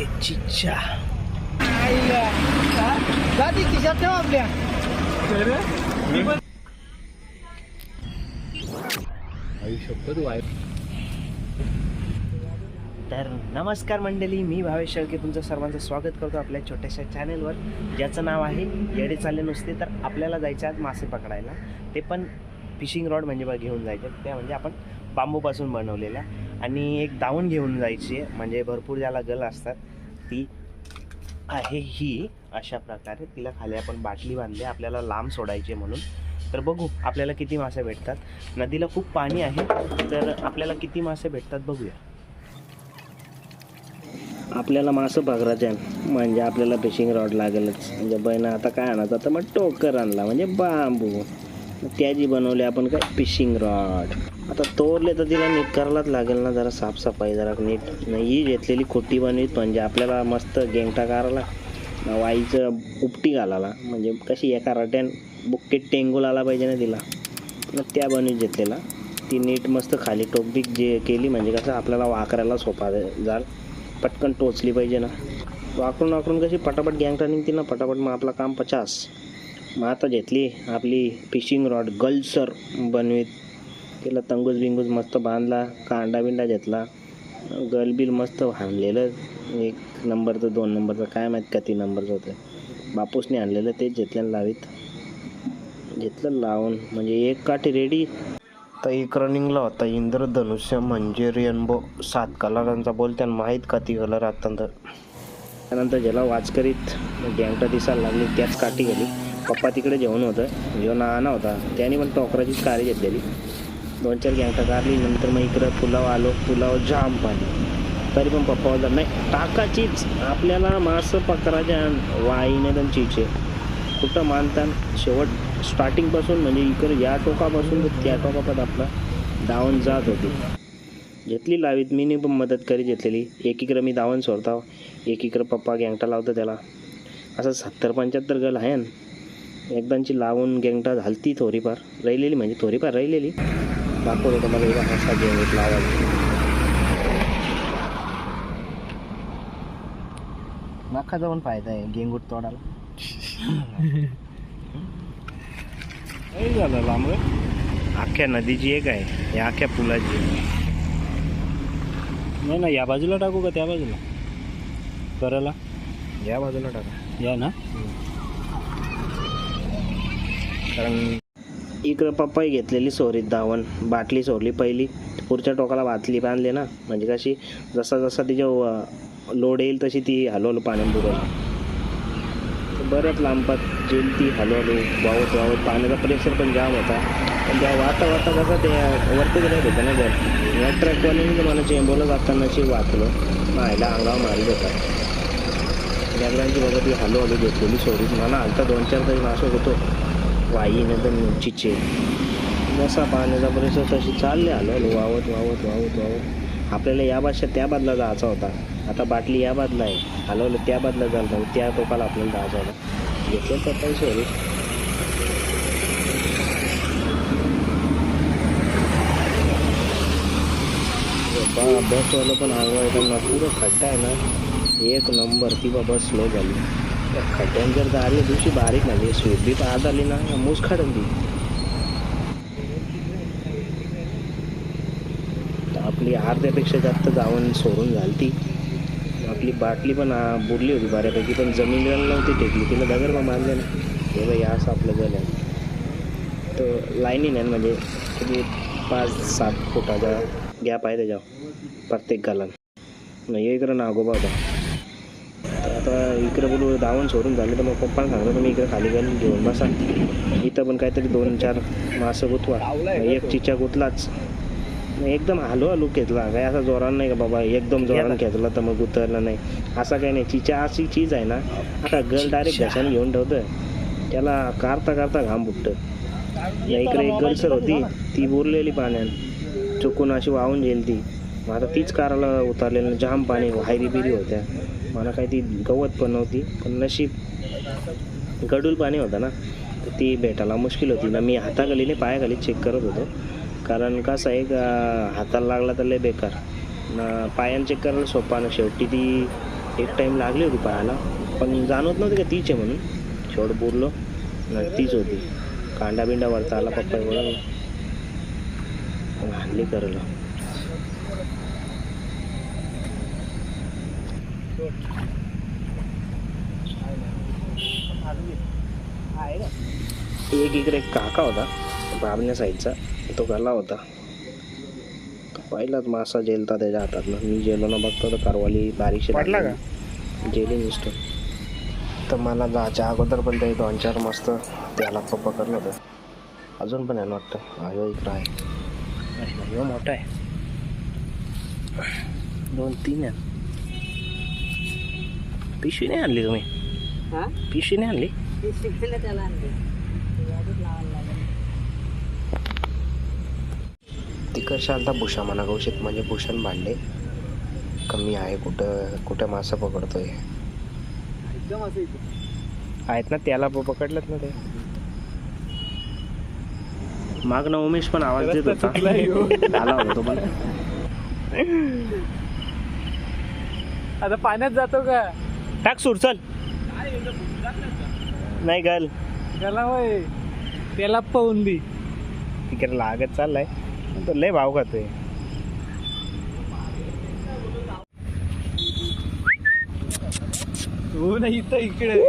आहे चिच्चा दादी खिशात ठेव आपल्या तर नमस्कार मंडळी मी भावेश शेळके. तुमचं सर्वांचं स्वागत करतो आपल्या छोट्याशा चॅनेलवर ज्याचं नाव आहे येडे चालले नुसते तर आपल्याला जायचं आज मासे पकडायला. ते पण फिशिंग रॉड म्हणजे बघ घेऊन जायचे. त्या म्हणजे आपण बांबूपासून बनवलेल्या. आणि एक दावण घेऊन जायची आहे. म्हणजे भरपूर ज्याला गल असतात ती आहे ही अशा प्रकारे तिला खाली आपण बाटली बांधली आपल्याला लांब सोडायची आहे म्हणून. तर बघू आपल्याला किती मासे भेटतात. नदीला खूप पाणी आहे तर आपल्याला किती मासे भेटतात बघूया. आपल्याला मासं पकडायचे आहे म्हणजे आपल्याला फिशिंग रॉड लागेलच. म्हणजे बहिणा आता काय आणायचं? आता मग टोकर आणला. म्हणजे बांबू. मग त्याची बनवली आपण काय? फिशिंग रॉड आता तोरले तर तिला नीट करायलाच लागेल ना जरा साफसफाई जरा नीट. नाही ही घेतलेली खोटी बनवीत म्हणजे आपल्याला मस्त गेंगटा करायला. वाईचं उपटी घालायला. म्हणजे कशी एका रट्यान बुक्केट टेंगूल आला पाहिजे ना तिला. मग त्या बनवीत घेतलेला. ती नीट मस्त खाली टोपबीक जे केली म्हणजे कसं आपल्याला वाकरायला सोपा जाल. पटकन टोचली पाहिजे ना. वाकरून वाकरून कशी पटापट गँगटा निघते ना पटापट मग आपलं काम पचास. मग आता घेतली आपली फिशिंग रॉड गल्सर बनवीत. तिला तंगूस बिंगूस मस्त बांधला कांडा बिंडा घेतला गलबिल मस्त हाणलेलं एक नंबरचं दोन नंबरचं काय माहीत का ती नंबरचं होतं. बापूसने आणलेलं तेच घेतलं लावीत. घेतलं लावून म्हणजे एक काठी रेडी तर एक रनिंगला होता इंद्रधनुष्य म्हणजे रेनबो सात कलरांचा बोल त्यांना माहीत का ती कलर आता तर त्यानंतर ज्याला वाच करीत गँगटा दिसायला लागली त्याच काठी गेली पप्पा तिकडे जेवण होतं जेवण आणा होता. त्याने पण टोकराचीच कारी घेतलेली. दोन चार गँगटा काढली नंतर मग इकडं पुलाव आलो पुलाव जाम पाणी. तरी पण पप्पा होता नाही टाकाचीच. आपल्याला मासं पकडायच्या वाईने पण चिचे कुठं मानतात शेवट स्टार्टिंगपासून म्हणजे इकडे या टोकापासून तर त्या टोकापर्यंत आपला धावून जात होती. घेतली लावीत. मी पण मदत करी घेतलेली. एकीकडं मी धावून सोडता एकीकडं पप्पा गँगटा लावतो त्याला. असं सत्तर पंच्याहत्तर गल आहे ना. एकदांची लावून गँगटा झालती थोडीफार. राहिलेली म्हणजे थोडीफार राहिलेली. दाखवत मला एकदा असा गँगेट लावायला नाखाचा पण फायदा आहे गेंगूट तोडायला. झालं लांब अख्ख्या नदीची एक आहे या अख्ख्या पुलाची. नाही ना या बाजूला टाकू का त्या बाजूला? करायला? या बाजूला टाका. या ना? कारण इकडं पप्पाही घेतलेली सोरीत धावण. बाटली सोडली पहिली. पुढच्या टोकाला वाचली बांधली ना. म्हणजे कशी जसा जसा तिच्या लोड येईल तशी ती हलवलं पाण्यात बुडवलं बऱ्याच लांबात जेल ती हलवलो. वावत वावत पाण्याचा प्रेशर पण जाम होता. पण त्या वाता वाता कसं ते वरती गेलं होतं ना घर. या ट्रॅकवाल्याने मला चेंबोला जाताना वाचलं मायला अंगावर मारी होता जगरांची बघा ती हलवली घेतलेली सोडून मला आलता दोन चार तरी नाशक होतो. वाईने तर चिचे जसा पाण्याचा परिसर तशी चालले आलो हलो वावत वावत वावत वावत. आपल्याला या भाषा त्या बाजूला जायचा होता. आता बाटली या बाजूला आहे. हलवलं त्या बाजूला झालं त्या टोकाला आपल्याला जायचं होता. घेतलं तर काही सोडी बसवालं पण अंगवायला पुरं खड्डा आहे ना. एक नंबर ती बाबा स्लो झाली. खड्ड्यान जर आदल्या दिवशी बारीक झाली स्वीट बी आज आली ना मूस खाडन ती आपली अर्ध्यापेक्षा जास्त जावण सोडून झाली ती आपली बाटली पण बुडली होती बऱ्यापैकी पण जमीन नव्हती टेकली. तिला दगड पण मारले ना. हे बाई असं आपलं झालं तर लाईनीन आहे म्हणजे किती पाच सात फुटाचा गॅप आहे त्याच्यावर. प्रत्येक गाला नाही इकडं नागोबा होता. आता इकडं बोलू धावून सोडून झालं तर मग पप्पाला सांगतो तुम्ही इकडे खाली घालून घेऊन बसा. इथं पण काहीतरी दोन चार मासं गुतवा. एक चिचा गुतलाच. मग एकदम हलू हलू घेतला. काय असा जोरान नाही का बाबा एकदम जोरान घेतला तर मग उतरला नाही. असा काही नाही. चिचा अशी चीज आहे ना आता गल डायरेक्ट घशाने घेऊन ठेवतं त्याला कारता कारता घाम फुटतं या इकडे एक गलसर होती ती बुरलेली पाण्यात चुकून अशी वाहून गेली ती. मग आता तीच काराला उतरलेलं जाम पाणी वायरी बिरी होत्या. मला काही ती गवत पण नव्हती. पण नशीब गडूल पाणी होतं ना तर ती भेटायला मुश्किल होती. ना मी हाताखाली नाही पायाखाली चेक करत होतो. कारण कसं आहे का हाताला लागला तर लय बेकार. ना पायानं चेक करायला सोपा ना शेवटी ती एक टाईम लागली होती पायाला. पण जाणवत नव्हती का तीच आहे म्हणून. शेवट बोललो नाही तीच होती. कांडा बिंडा वरता आला पप्पा एवढा. हल्ली करलं. एक इकडे एक काका होता बाबण्या साईडचा. तो गला होता. पहिलाच मासा जेलता त्याच्या हातातनं. मी जेलो ना बघतो तर कारवाली बारीकशी पडला का? जेली नुसतं तर मला जायच्या अगोदर पण ते दोन चार मस्त त्याला पकडलं होतं. अजून पण आहे ना वाटतं. अयो इकडं आहे. मोठा आहे. दोन तीन आहे पिशवी नाही आणली तुम्ही? पिशवी नाही आणली? तिकडच्या आलता भुषा म्हणा गौशित म्हणजे भूषण भांडे. कमी आहे कुठं कुठं मासा पकडतोय? आहेत ना त्याला पकडलंच ना ते. माग ना उमेश पण आवाज देत होता. आला होता पण. आता पाण्यात जातो का? टाक सूर चल. नाही गल त्याला होय. त्याला पाहून दी. तिकडे लागत चाललाय. तो लय भाव खातोय. हो ना इथं इकडे.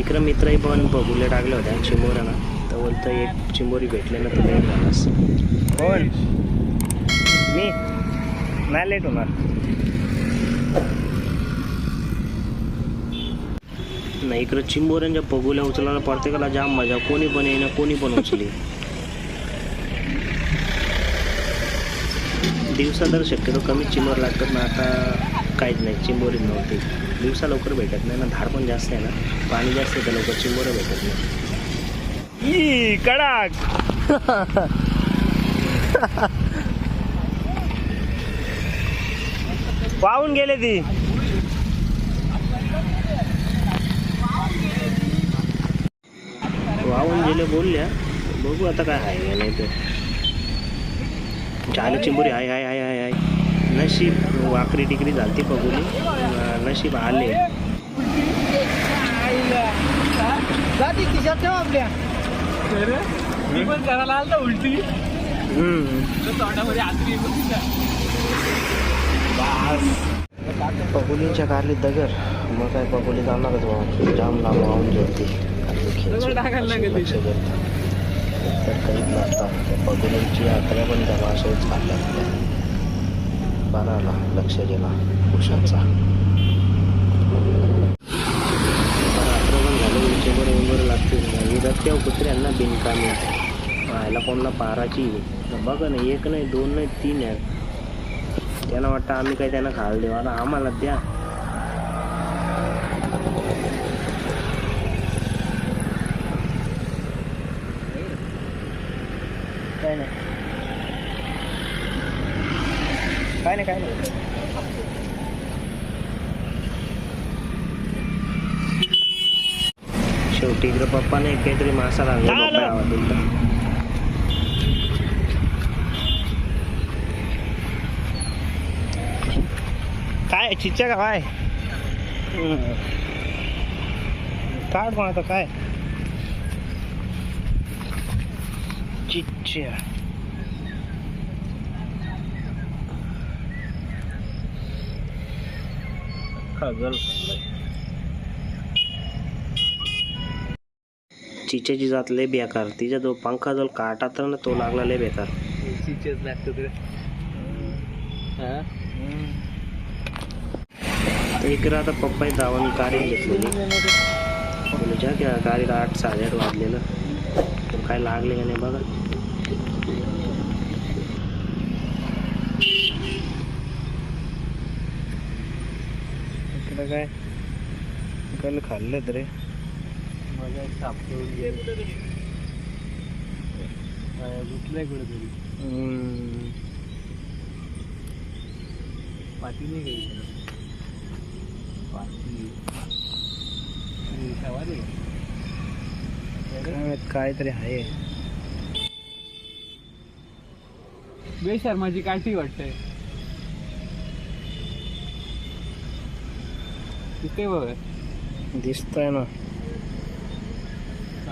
इकडं मित्रही पण बघुले टाकले होत्या चिंबोऱ्याला तर बोलतं एक चिंबोरी भेटले ना तर लेट झालास कोण? मी. नाही लेट होणार. नाही. इकडं चिंबोऱ्यांच्या पगुल्या उचलायला प्रत्येकाला जाम मजा. कोणी पण येईना कोणी पण उचली. दिवसा तर शक्यतो कमी चिंबोर लागतात ना आता काहीच नाही. चिंबोरी नव्हती. दिवसा लवकर भेटत नाही ना धार पण जास्त आहे ना. पाणी जास्त येतं लवकर चिंबोरं भेटत नाही. कडाक! वाहून गेले ती. गेले बोलल्या बघू आता काय आहे नाही ते झालं चिंबोरी हाय हाय हाय हाय हाय. नशीब वाकरी टिकरी झालती बघून. नशीब आले. उलटी पगोलीच्या कारली दगर मग काय पगोली जाणारच बाबा. जाम लांब वाहून जेवते दगड टाकायला लागेल लक्ष तर यात्रा पण त्या माशाच खाल्ल्या बरा आला लक्ष गेला पुरुषांचा उंचीवर उंबर लागते विरत त्या कुत्र्यांना बिनकामी व्हायला कोणाला पाराची बघा ना एक नाही दोन नाही तीन आहेत त्यांना वाटतं आम्ही काय त्यांना खायला देऊ आता आम्हाला द्या काय नाही. काय नाही काय नाही. शेवटी इकडं पप्पाने काहीतरी मासा लागला. दिलता. काय चिच्च्या का काय? काढ पण आता काय? चिच्च्या खगल चिच्याची जात लय बेकार. तिच्या जो पंखा जो काटा तर ना तो लागला लय बेकार. लागतं हा? तर इकडं आता पप्पाही धावून गाडी घेतलेली तुझ्या क्या गाडीला आठ साडेआठ वाजलेलं. तर काय लागले का नाही बघा. इकडं काय? काल खाल्लं रे. माझा एक साप ठेवून गेले गुतलाय कुठेतरी पाठी नाही गेली पाठी. अरे, ठेवा रे. काहीतरी आहे. बेशर्माची काठी वाटतंय. तिथे बघ. दिसतंय ना.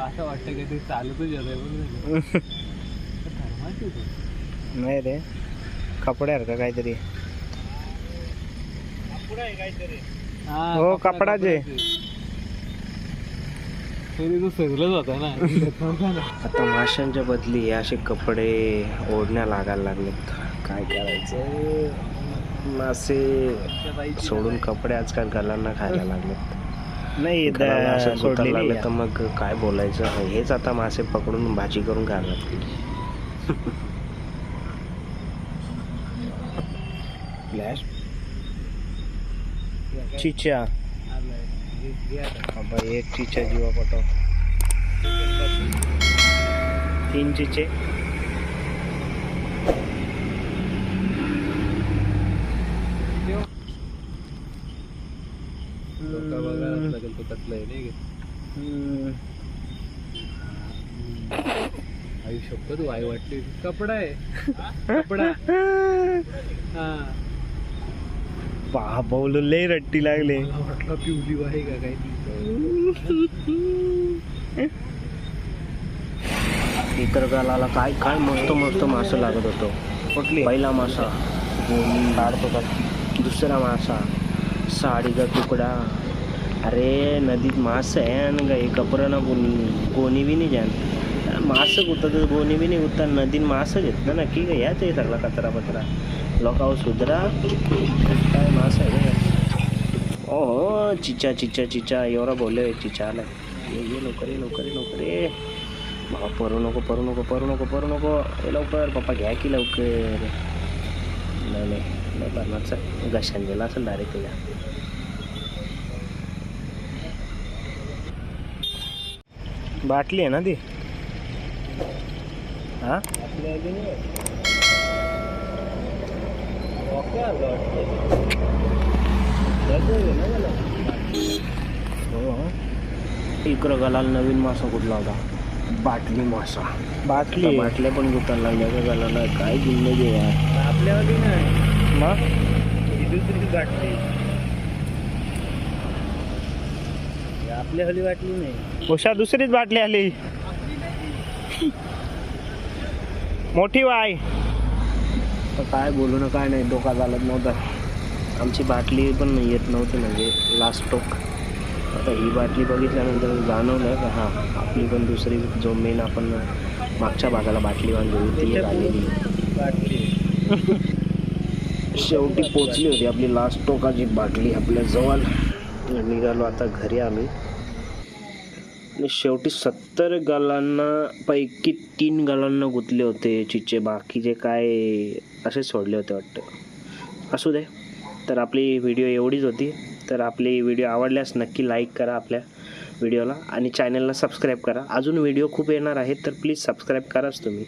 असं वाटतं की ते चालतच येत नाही रे. कपड्यासारखं काहीतरी? हो, कपडाचे. तरी तो सगळंच होता ना. आता माशांच्या बदली हे असे कपडे ओढण्या लागायला लागलेत. काय करायचं? मासे सोडून कपडे आजकाल गलांना खायला लागलेत. नाही असे लागले तर मग काय बोलायचं? हेच आता मासे पकडून भाजी करून खायला लागतील. फ्लॅश. चिचा बाबा एक चिचा जीवा पटो तीन चिचे बघायला लागेल तो त्यातलं आहे नाही. आई शपथ वाय वाटते कपडा आहे. कपडा. हा. बाबा लय रट्टी लागले. मला वाटलं पिवली आहे का काय इतर गालाला काय काय मस्त मस्त मासा लागत होतो. कुठली? पहिला मासा. गोणी काढतो का? दुसरा मासा. साडीचा तुकडा. अरे नदीत मास आहे आणि काही कपडं ना गोणी गोणी बी नाही जाण. मासं गुतत गोणी बी नाही गुततात नदीत मासं घेतलं ना की याच आहे सगळा कचरा पत्रा लोकांवर सुधरा. काय मास आहे ओ हो चिचा चिचा चिचा. एवढा बोलले चिचा आलाय ये ये लवकर ये लवकर ये लवकर. ये बाबा परू नको परू नको परू नको परू नको. हे लवकर पप्पा घ्या की लवकर. नाही नाही नाही करणार. सर घशान गेला असेल डायरेक्ट तुझ्या. बाटली आहे ना ती. हा? हो इकडं गलाल नवीन मासा कुठला होता? बाटली मासा. बाटली. बाटल्या पण गुतायला लागल्या का गलाला. काय यार आपल्यावाली नाही. मग? ही दुसरी बाटली. आपल्यावाली वाटली नाही. उषा दुसरीच बाटली आली. मोठी वाय. तर काय बोलू ना काय नाही डोका चालत नव्हता. आमची बाटली पण येत नव्हती म्हणजे लास्ट टोक. आता ही बाटली बघितल्यानंतर जाणवलं का हां आपली पण दुसरी जो मेन आपण मागच्या भागाला बाटली बांधली होती आलेली. बाटली. शेवटी पोचली होती आपली लास्ट टोकाची बाटली आपल्या जवळ. निघालो आता घरी आम्ही. आणि शेवटी सत्तर गालांना पैकी तीन गालांना गुंतले होते चिचे. बाकीचे काय असे सोडले होते वाटतं. असू दे. तर आपली व्हिडिओ एवढीच होती. तर आपली व्हिडिओ आवडल्यास नक्की लाईक करा आपल्या व्हिडिओला आणि चॅनलला सबस्क्राईब करा. अजून व्हिडिओ खूप येणार आहेत तर प्लीज सबस्क्राईब कराच तुम्ही.